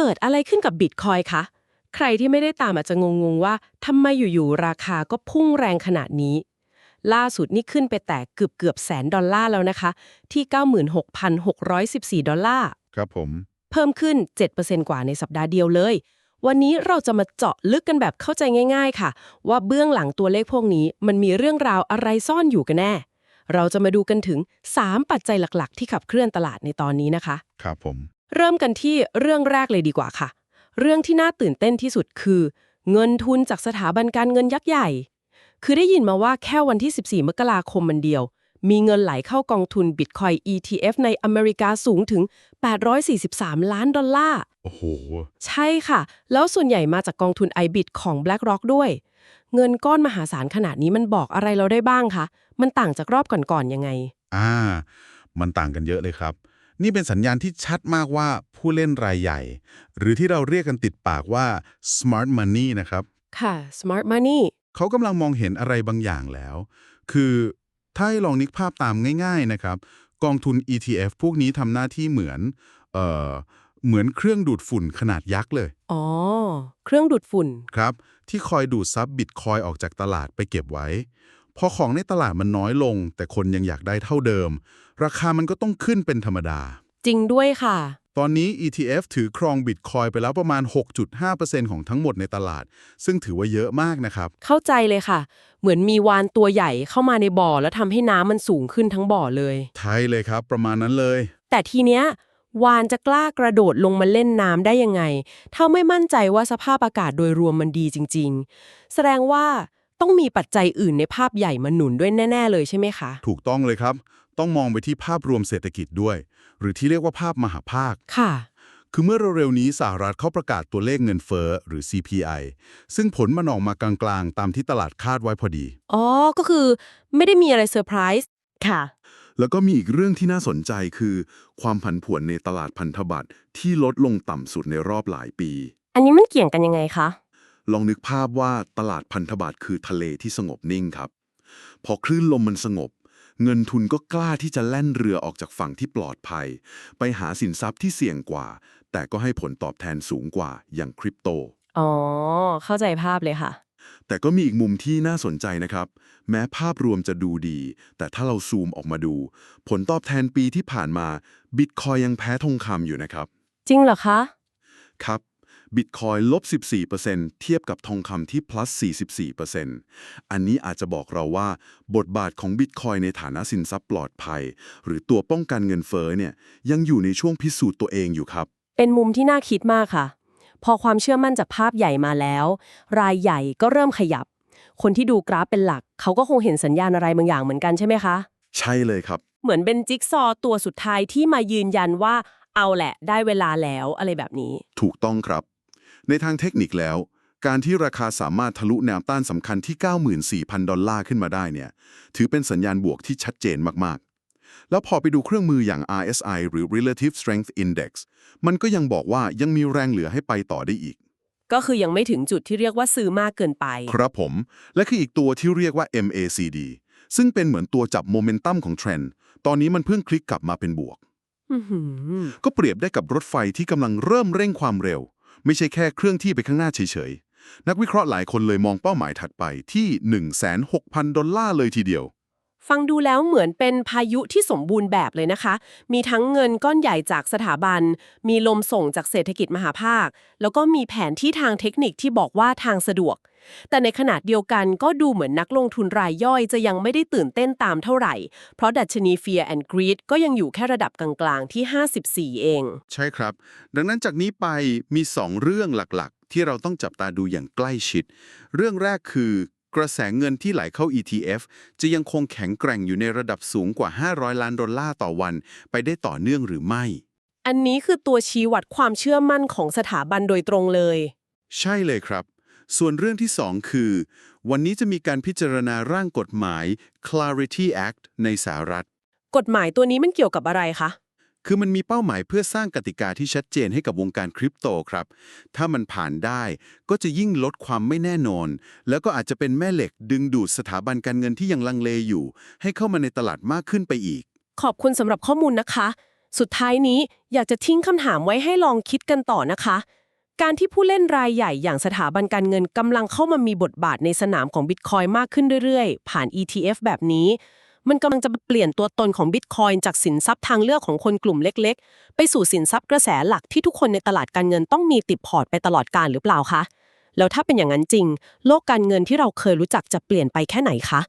เกิดอะไรขึ้นกับบิตคอยคะ ใครที่ไม่ได้ตามอาจจะงงๆว่าทำไมอยู่ๆราคาก็พุ่งแรงขนาดนี้ ล่าสุดนี่ขึ้นไปแตะเกือบเกือบๆแสนดอลลาร์แล้วนะคะ ที่ 96,614 ดอลลาร์ ครับผม เพิ่มขึ้น 7%กว่าในสัปดาห์เดียวเลย วันนี้เราจะมาเจาะลึกกันแบบเข้าใจง่าย ๆ ค่ะ ว่าเบื้องหลังตัวเลขพวกนี้มันมีเรื่องราวอะไรซ่อนอยู่กันแน่ เราจะมาดูกันถึง 3 ปัจจัยหลักๆ ที่ขับเคลื่อนตลาดในตอนนี้นะคะ ครับผม เริ่มกันที่เรื่องแรกเลยดีกว่าค่ะ เรื่องที่น่าตื่นเต้นที่สุดคือ เงินทุนจากสถาบันการเงินยักษ์ใหญ่ คือได้ยินมาว่าแค่วันที่ 14 มกราคมมันเดียว มีเงินไหลเข้ากองทุน Bitcoin ETF ในอเมริกาสูงถึง 843 ล้านดอลลาร์ โอ้โห ใช่ค่ะ แล้วส่วนใหญ่มาจากกองทุน iBit ของ BlackRock ด้วย เงินก้อนมหาศาลขนาดนี้มันบอกอะไรเราได้บ้างคะ มันต่างจากรอบก่อนๆยังไง อ่า มันต่างกันเยอะเลยครับ นี่เป็นสัญญาณที่ชัดมากว่าผู้เล่นรายใหญ่ หรือที่เราเรียกกันติดปากว่า smart money นะครับ ค่ะ Smart Money เขากำลังมองเห็นอะไรบางอย่างแล้ว คือถ้าให้ลองนึกภาพตามง่ายๆนะครับ กองทุน ETF พวกนี้ทำหน้าที่เหมือนเอ่อเหมือนเครื่องดูดฝุ่นขนาดยักษ์เลย อ๋อ เครื่องดูดฝุ่น ครับ ที่คอยดูดซับบิตคอยออกจากตลาดไปเก็บไว้ พอของในตลาดมันน้อยลง แต่คนยังอยากได้เท่าเดิม ราคามันก็ต้องขึ้นเป็นธรรมดา จริงด้วยค่ะ ตอนนี้ ETF ถือครองบิตคอยไปแล้วประมาณ 6.5%ของทั้งหมดในตลาด ซึ่งถือว่าเยอะมากนะครับ เข้าใจเลยค่ะ เหมือนมีวานตัวใหญ่เข้ามาในบ่อ แล้วทำให้น้ำมันสูงขึ้นทั้งบ่อเลยไทยเลยครับ ประมาณนั้นเลย แต่ทีเนี้ยวานจะกล้ากระโดดลงมาเล่นน้ำได้ยังไง ถ้าไม่มั่นใจว่าสภาพอากาศโดยรวมมันดีจริง ๆ แสดงว่า ต้องมีปัจจัยอื่นในภาพใหญ่มาหนุนด้วยแน่ ๆ เลยใช่ไหมคะ ถูกต้องเลยครับ ต้องมองไปที่ภาพรวมเศรษฐกิจด้วย หรือที่เรียกว่าภาพมหาภาค ค่ะ คือเมื่อเร็วๆนี้สหรัฐเขาประกาศตัวเลขเงินเฟ้อหรือ CPI ซึ่งผลมันออกมากลางๆ ตามที่ตลาดคาดไว้พอดี อ๋อ ก็คือไม่ได้มีอะไรเซอร์ไพรส์ค่ะ แล้วก็มีอีกเรื่องที่น่าสนใจคือ ความผันผวนในตลาดพันธบัตรที่ลดลงต่ำสุดในรอบหลายปี อันนี้มันเกี่ยงกันยังไงคะ ลองนึกภาพว่าตลาดพันธบัตรคือทะเลที่สงบนิ่งครับ พอคลื่นลมมันสงบ เงินทุนก็กล้าที่จะแล่นเรือออกจากฝั่งที่ปลอดภัย ไปหาสินทรัพย์ที่เสี่ยงกว่า แต่ก็ให้ผลตอบแทนสูงกว่าอย่างคริปโต อ๋อ เข้าใจภาพเลยค่ะ แต่ก็มีอีกมุมที่น่าสนใจนะครับ แม้ภาพรวมจะดูดี แต่ถ้าเราซูมออกมาดู ผลตอบแทนปีที่ผ่านมาบิตคอยยังแพ้ทองคำอยู่นะครับ จริงเหรอคะ ครับ บิตคอยลบ 14%เทียบกับทองคำที่ plus 44%อันนี้อาจจะบอกเราว่า บทบาทของบิตคอยในฐานะสินทรัพย์ปลอดภัย หรือตัวป้องกันเงินเฟ้อเนี่ยยังอยู่ในช่วงพิสูจน์ตัวเองอยู่ครับ เป็นมุมที่น่าคิดมากค่ะ พอความเชื่อมั่นจากภาพใหญ่มาแล้ว รายใหญ่ก็เริ่มขยับ คนที่ดูกราฟเป็นหลัก เขาก็คงเห็นสัญญาณอะไรบางอย่างเหมือนกันใช่ไหมคะ ใช่เลยครับ เหมือนเป็นจิ๊กซอว์ตัวสุดท้ายที่มายืนยันว่าเอาแหละ ได้เวลาแล้วอะไรแบบนี้ ถูกต้องครับ ในทางเทคนิคแล้ว การที่ราคาสามารถทะลุแนวต้านสำคัญที่ 94,000 ดอลลาร์ขึ้นมาได้เนี่ยถือเป็นสัญญาณบวกที่ชัดเจนมากๆ แล้วพอไปดูเครื่องมืออย่าง RSI หรือ Relative Strength Index มันก็ยังบอกว่ายังมีแรงเหลือให้ไปต่อได้อีกก็คือยังไม่ถึงจุดที่เรียกว่าซื้อมากเกินไป ครับผม และคืออีกตัวที่เรียกว่า MACD ซึ่งเป็นเหมือนตัวจับโมเมนตัมของเทรนด์ ตอนนี้มันเพิ่งคลิกกลับมาเป็นบวกอื้อหือก็เปรียบได้กับรถไฟที่กำลังเริ่มเร่งความเร็ว ไม่ใช่แค่เครื่องที่ไปข้างหน้าเฉยๆ นักวิเคราะห์หลายคนเลยมองเป้าหมายถัดไปที่ 16,000ดอลลาร์เลยทีเดียว ฟังดูแล้วเหมือนเป็นพายุที่สมบูรณ์แบบเลยนะคะ มีทั้งเงินก้อนใหญ่จากสถาบัน มีลมส่งจากเศรษฐกิจมหาภาค แล้วก็มีแผนที่ทางเทคนิคที่บอกว่าทางสะดวก แต่ในขณะเดียวกันก็ดูเหมือนนักลงทุนรายย่อยจะยังไม่ได้ตื่นเต้นตามเท่าไหร่ เพราะดัชนี Fear and Greed ก็ยังอยู่แค่ระดับกลางๆที่ 54 เอง ใช่ครับ ดังนั้นจากนี้ไปมี 2 เรื่องหลักๆ ที่เราต้องจับตาดูอย่างใกล้ชิด เรื่องแรกคือ กระแสเงินที่ไหลเข้า ETF จะยังคงแข็งแกร่งอยู่ในระดับสูงกว่า 500 ล้านดอลลาร์ต่อวัน ไปได้ต่อเนื่องหรือไม่ อันนี้คือตัวชี้วัดความเชื่อมั่นของสถาบันโดยตรงเลย ใช่เลยครับ ส่วนเรื่องที่ 2 คือ วันนี้จะมีการพิจารณาร่างกฎหมาย Clarity Act ในสหรัฐ กฎหมายตัวนี้มันเกี่ยวกับอะไรคะ คือมันมีเป้าหมายเพื่อสร้างกติกาที่ชัดเจนให้กับวงการคริปโตครับ ถ้ามันผ่านได้ก็จะยิ่งลดความไม่แน่นอน แล้วก็อาจจะเป็นแม่เหล็กดึงดูดสถาบันการเงินที่ยังลังเลอยู่ ให้เข้ามาในตลาดมากขึ้นไปอีก ขอบคุณสำหรับข้อมูลนะคะ สุดท้ายนี้อยากจะทิ้งคำถามไว้ให้ลองคิดกันต่อนะคะ การที่ผู้เล่นรายใหญ่อย่างสถาบันการเงินกำลังเข้ามามีบทบาทในสนามของบิตคอยมากขึ้นเรื่อยๆ ผ่าน ETF แบบนี้ มันกำลังจะเปลี่ยนตัวตนของบิตคอยน์จากสินทรัพย์ทางเลือกของคนกลุ่มเล็กๆ ไปสู่สินทรัพย์กระแสหลักที่ทุกคนในตลาดการเงินต้องมีติดพอร์ตไปตลอดกาลหรือเปล่าคะแล้วถ้าเป็นอย่างนั้นจริง โลกการเงินที่เราเคยรู้จักจะเปลี่ยนไปแค่ไหนคะ